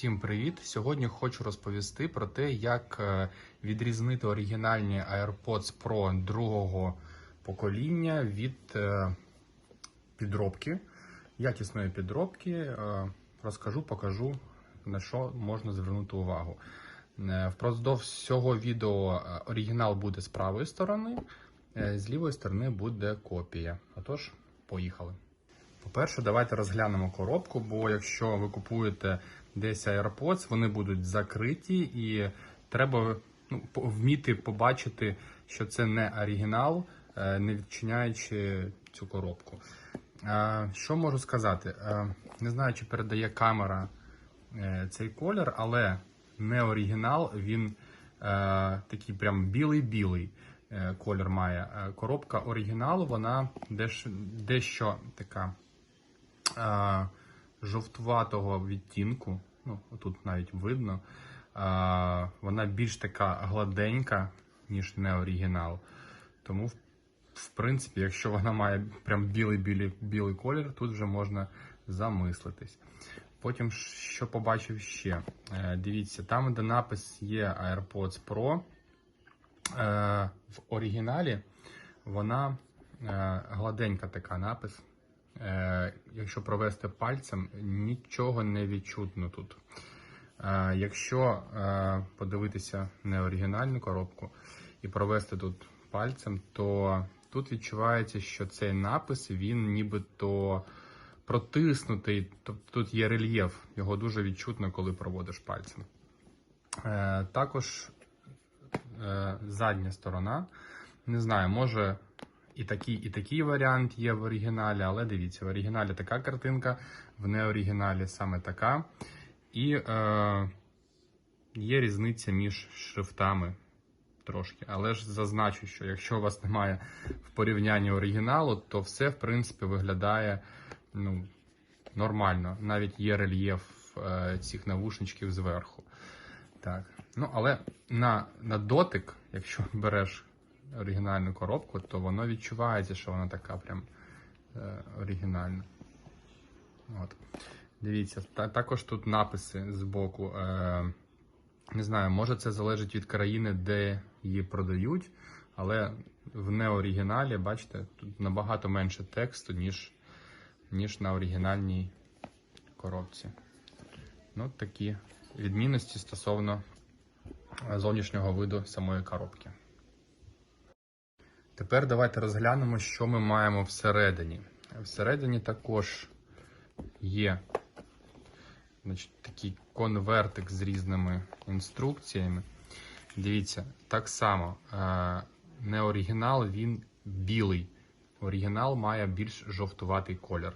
Всім привіт! Сьогодні хочу розповісти про те, як е, відрізнити оригінальні AirPods Pro другого покоління від е, підробки, якісної підробки. Е, Розкажу, покажу, на що можна звернути увагу. Впродовж всього відео оригінал буде з правої сторони, з лівої сторони буде копія. Отож, поїхали. По-перше, давайте розглянемо коробку, бо якщо ви купуєте десь AirPods, вони будуть закриті, і треба ну, вміти побачити, що це не оригінал, е, не відчиняючи цю коробку. Е, Що можу сказати? Е, Не знаю, чи передає камера цей колір, але не оригінал, він такий прям білий-білий колір має. Коробка оригіналу, вона деш, дещо така е, жовтуватого відтінку. Ну, тут навіть видно. Е, вона більш така гладенька, ніж не оригінал. Тому, в, в принципі, якщо вона має прям білий білий білий колір, тут вже можна замислитись. Потім, що побачив ще? Е, дивіться, там, де напис є AirPods Pro, е, в оригіналі вона е, гладенька така напис. Е, якщо провести пальцем, нічого не відчутно тут. Е, якщо е, подивитися не оригінальну коробку і провести тут пальцем, то тут відчувається, що цей напис він нібито протиснутий, тобто тут є рельєф, його дуже відчутно, коли проводиш пальцем. Також задня сторона. Не знаю, може і такий, і такий варіант є в оригіналі, але дивіться, в оригіналі така картинка, в неоригіналі саме така. І е, є різниця між шрифтами трошки. Але ж зазначу, що якщо у вас немає в порівнянні оригіналу, то все, в принципі, виглядає ну, нормально. Навіть є рельєф е, цих навушничків зверху. Так. Ну, але на, на дотик, якщо береш оригінальну коробку, то воно відчувається, що вона така прям е, оригінальна. От. Дивіться, та, також тут написи з боку. Е, не знаю, може це залежить від країни, де її продають, але в неоригіналі, бачите, тут набагато менше тексту, ніж, ніж на оригінальній коробці. Ну, такі відмінності стосовно е, зовнішнього виду самої коробки. Тепер давайте розглянемо, що ми маємо всередині. Всередині також є значить, такий конвертик з різними інструкціями. Дивіться, так само, е, не оригінал, він білий. Оригінал має більш жовтуватий колір.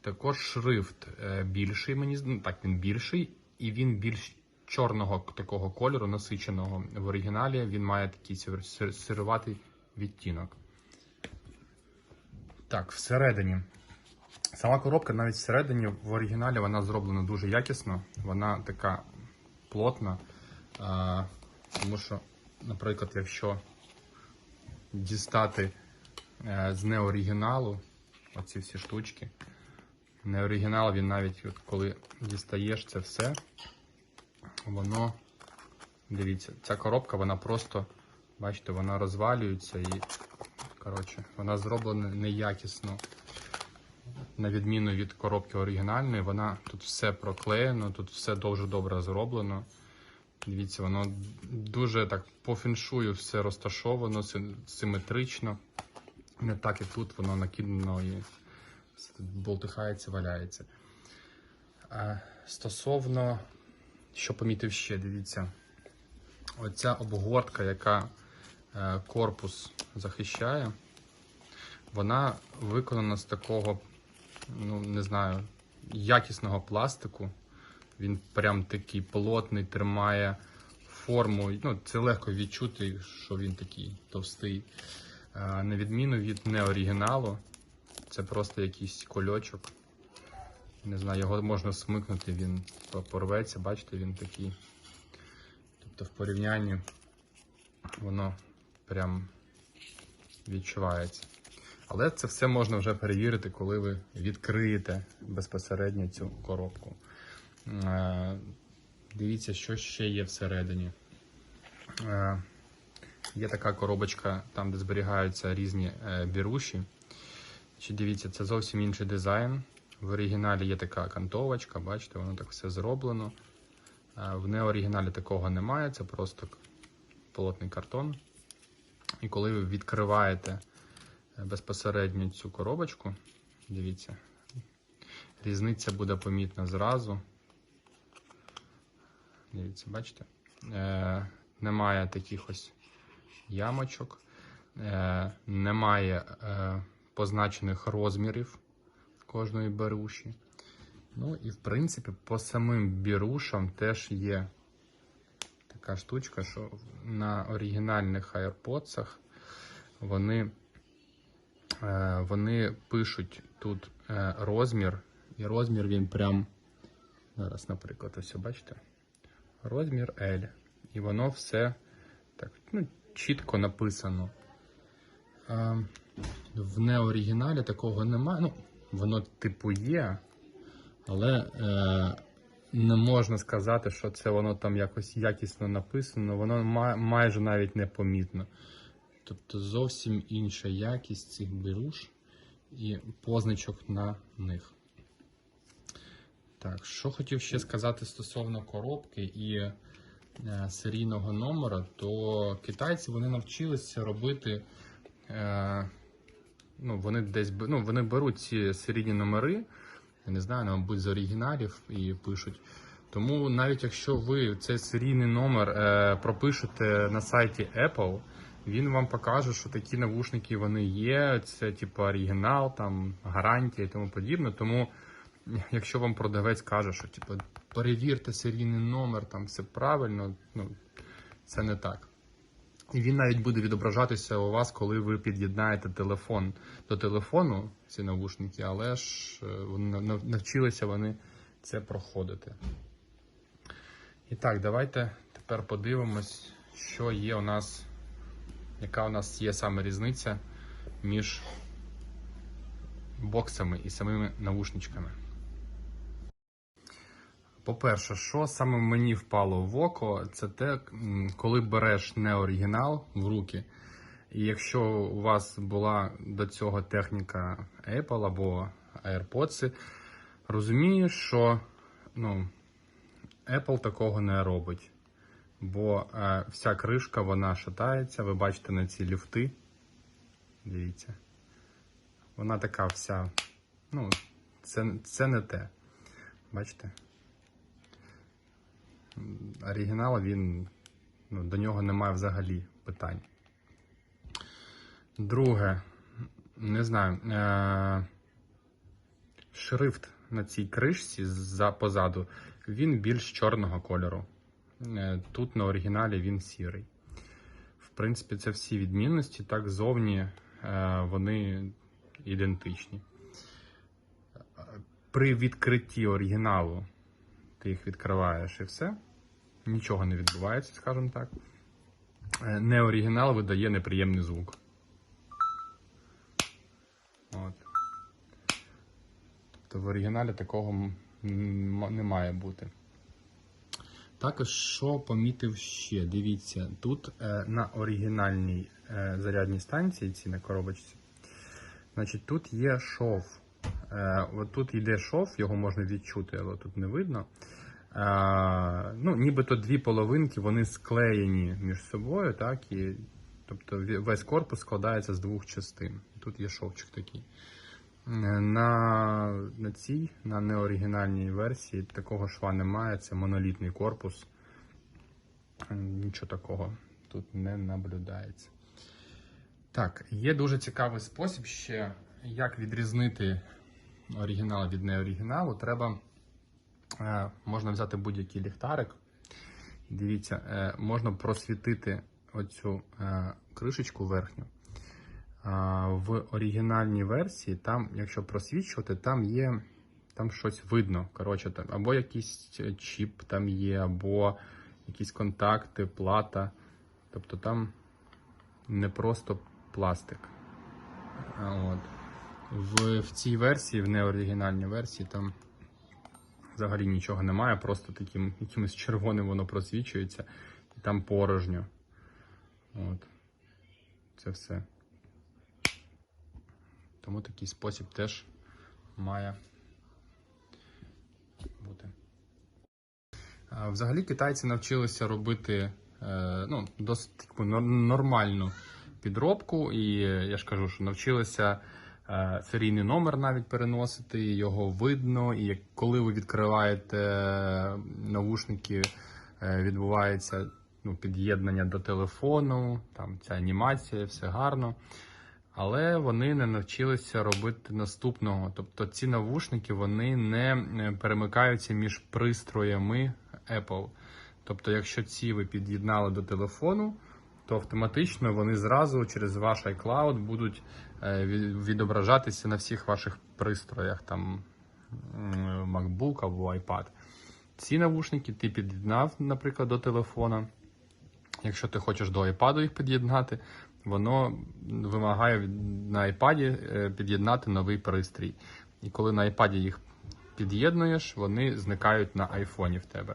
Також шрифт е, більший, мені ну, так, він більший, і він більш чорного такого кольору, насиченого. В оригіналі він має такий сир- сир- сируватий відтінок. Так, всередині. Сама коробка навіть всередині в оригіналі вона зроблена дуже якісно. Вона така плотна. Тому що, наприклад, якщо дістати е, з неоригіналу оці всі штучки, неоригінал він навіть от коли дістаєш це все, воно, дивіться, ця коробка, вона просто, бачите, вона розвалюється і, коротше, вона зроблена неякісно на відміну від коробки оригінальної, вона тут все проклеєно, тут все дуже добре зроблено. Дивіться, воно дуже так по феншую все розташовано, си- симетрично. Не так, як тут воно накидано і болтихається, валяється. А стосовно, що помітив ще, дивіться, оця обгортка, яка корпус захищає, вона виконана з такого ну не знаю, якісного пластику. Він прям такий плотний, тримає форму. Ну, це легко відчути, що він такий товстий. На відміну від неоригіналу, це просто якийсь кольочок. Не знаю, його можна смикнути, він порветься, бачите, він такий. Тобто в порівнянні воно прям відчувається. Але це все можна вже перевірити, коли ви відкриєте безпосередньо цю коробку. Е, Дивіться, що ще є всередині. Е, є така коробочка, там, де зберігаються різні е, біруші. Чи дивіться, це зовсім інший дизайн. В оригіналі є така кантовочка, бачите, воно так все зроблено. В неоригіналі такого немає, це просто полотний картон. І коли ви відкриваєте е, безпосередньо цю коробочку, дивіться, різниця буде помітна зразу. Дивіться, бачите? Е, немає таких ось ямочок, е, немає е, позначених розмірів кожної беруші. Ну і в принципі по самим бірушам теж є така штучка, що на оригінальних AirPods вони, е, вони пишуть тут е, розмір, і розмір він прям зараз, наприклад, ось бачите розмір L. І воно все так ну, чітко написано. В неоригіналі такого немає. Ну, воно типу є, але е, не можна сказати, що це воно там якось якісно написано, воно ма- майже навіть непомітно. Тобто зовсім інша якість цих беруш і позначок на них. Так, що хотів ще сказати стосовно коробки і е, серійного номера, то китайці вони навчилися робити. Е, ну, вони десь ну, вони беруть ці серійні номери, я не знаю, мабуть, з оригіналів і пишуть. Тому навіть якщо ви цей серійний номер е, пропишете на сайті Apple, він вам покаже, що такі навушники вони є. Це типу оригінал, там гарантія і тому подібне. Тому якщо вам продавець каже, що типу, перевірте серійний номер, там все правильно, ну це не так. І він навіть буде відображатися у вас, коли ви під'єднаєте телефон до телефону, ці навушники, але ж е, навчилися вони це проходити. І так, давайте тепер подивимось, що є у нас, яка у нас є саме різниця між боксами і самими навушничками. По-перше, що саме мені впало в око, це те, коли береш не оригінал в руки, і якщо у вас була до цього техніка Apple або AirPods, розумієш, що ну, Apple такого не робить. Бо е, вся кришка вона шатається, ви бачите на ці люфти. Дивіться. Вона така вся. Ну, це, це не те. Бачите? Оригінал він ну, до нього немає взагалі питань. Друге, не знаю, е- шрифт на цій кришці за позаду він більш чорного кольору. Е, Тут на оригіналі він сірий. В принципі, це всі відмінності. Так зовні е, вони ідентичні. При відкритті оригіналу ти їх відкриваєш і все. Нічого не відбувається, скажімо так. Е, Не оригінал видає неприємний звук. От. Тобто в оригіналі такого не має бути. Також що помітив ще, дивіться, тут е, на оригінальній е, зарядній станції, ці на коробочці, значить, тут є шов. Е, от тут йде шов, його можна відчути, але тут не видно. Е, ну, нібито дві половинки вони склеєні між собою, так, і, тобто весь корпус складається з двох частин. Тут є шовчик такий. Е, На, на цій, на неоригінальній версії такого шва немає, це монолітний корпус. Нічого такого тут не наблюдається. Так, є дуже цікавий спосіб ще, як відрізнити оригінал від неоригіналу. Треба е, можна взяти будь-який ліхтарик. Дивіться, е, можна просвітити оцю е, кришечку верхню. В оригінальній версії, там, якщо просвічувати, там є там щось видно. Коротше, там, або якийсь чіп там є, або якісь контакти, плата. Тобто там не просто пластик. От. В, в цій версії, в неоригінальній версії, там взагалі нічого немає, просто таким якимось червоним воно просвічується, і там порожньо. От. Це все. Тому такий спосіб теж має бути. Взагалі китайці навчилися робити е, ну, досить таку нормальну підробку, і е, я ж кажу, що навчилися серійний номер навіть переносити, його видно, і коли ви відкриваєте е, навушники, е, відбувається ну, під'єднання до телефону, там ця анімація, все гарно. Але вони не навчилися робити наступного. Тобто ці навушники вони не е, перемикаються між пристроями Apple. Тобто, якщо ці ви під'єднали до телефону, то автоматично вони зразу через ваш iCloud будуть е, відображатися на всіх ваших пристроях, там MacBook або iPad. Ці навушники ти під'єднав, наприклад, до телефона. Якщо ти хочеш до iPad їх під'єднати, воно вимагає на iPad е, під'єднати новий пристрій. І коли на iPad їх під'єднуєш, вони зникають на iPhone в тебе.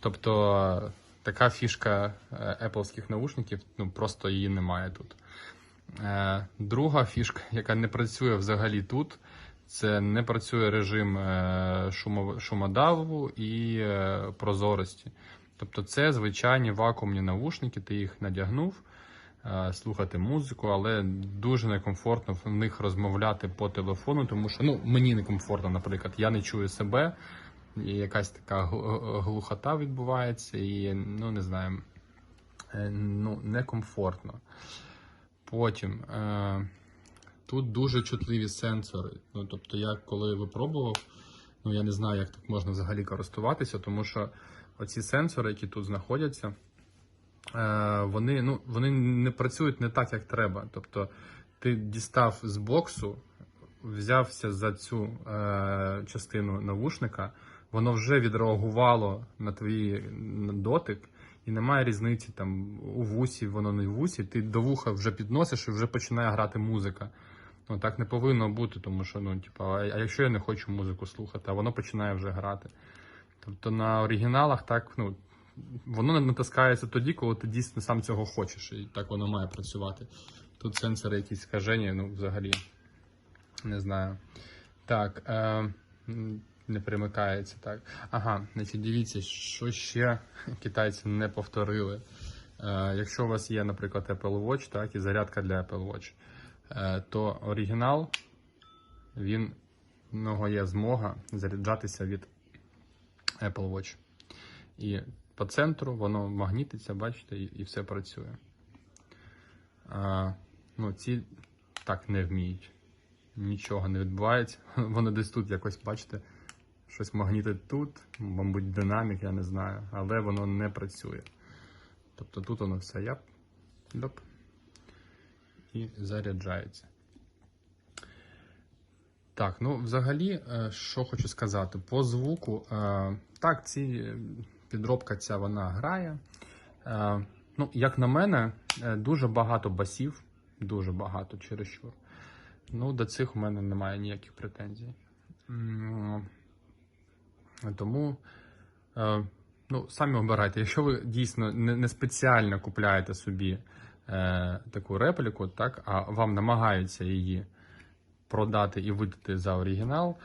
Тобто така фішка е, Appleських наушників, ну просто її немає тут. Е, Друга фішка, яка не працює взагалі тут, це не працює режим е, шумодаву і прозорості. Тобто це звичайні вакуумні навушники, ти їх надягнув, слухати музику, але дуже некомфортно в них розмовляти по телефону, тому що ну, мені некомфортно, наприклад, я не чую себе, якась така глухота відбувається, і ну не знаю, е, ну, некомфортно. Потім е, тут дуже чутливі сенсори. Ну, тобто, я коли випробував, ну я не знаю, як так можна взагалі користуватися, тому що оці сенсори, які тут знаходяться, е, вони, ну, вони не працюють не так, як треба. Тобто, ти дістав з боксу, взявся за цю е, частину навушника, воно вже відреагувало на твій дотик, і немає різниці там у вусі, воно не в вусі. Ти до вуха вже підносиш і вже починає грати музика. Ну так не повинно бути, тому що ну, типу, а якщо я не хочу музику слухати, а воно починає вже грати. Тобто на оригіналах так, ну, воно натискається тоді, коли ти дійсно сам цього хочеш, і так воно має працювати. Тут сенсори якісь скажені, ну взагалі не знаю. Так, е, не примикається так. Ага, значить, дивіться, що ще китайці не повторили. Е, якщо у вас є, наприклад, Apple Watch, так, і зарядка для Apple Watch, е, то оригінал, він в нього є змога заряджатися від Apple Watch. І по центру воно магнітиться, бачите, і, і все працює. А, ну, ці так не вміють. Нічого не відбувається. Воно десь тут якось, бачите, щось магнітить тут, мабуть, динамік, я не знаю, але воно не працює. Тобто тут воно все яп, доп, і заряджається. Так, ну взагалі, е, що хочу сказати, по звуку, е, так, ці е, підробка ця вона грає. Ну, як на мене, дуже багато басів, дуже багато чересчур. Ну, до цих у мене немає ніяких претензій. Тому, е, ну, самі обирайте. Якщо ви дійсно не, не спеціально купляєте собі е, таку репліку, так, а вам намагаються її продати і видати за оригінал,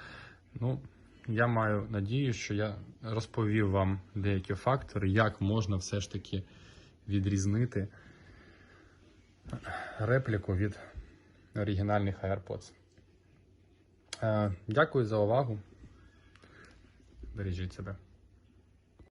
ну, я маю надію, що я розповів вам деякі фактори, як можна все ж таки відрізнити репліку від оригінальних AirPods. Е, Дякую за увагу. Бережіть себе.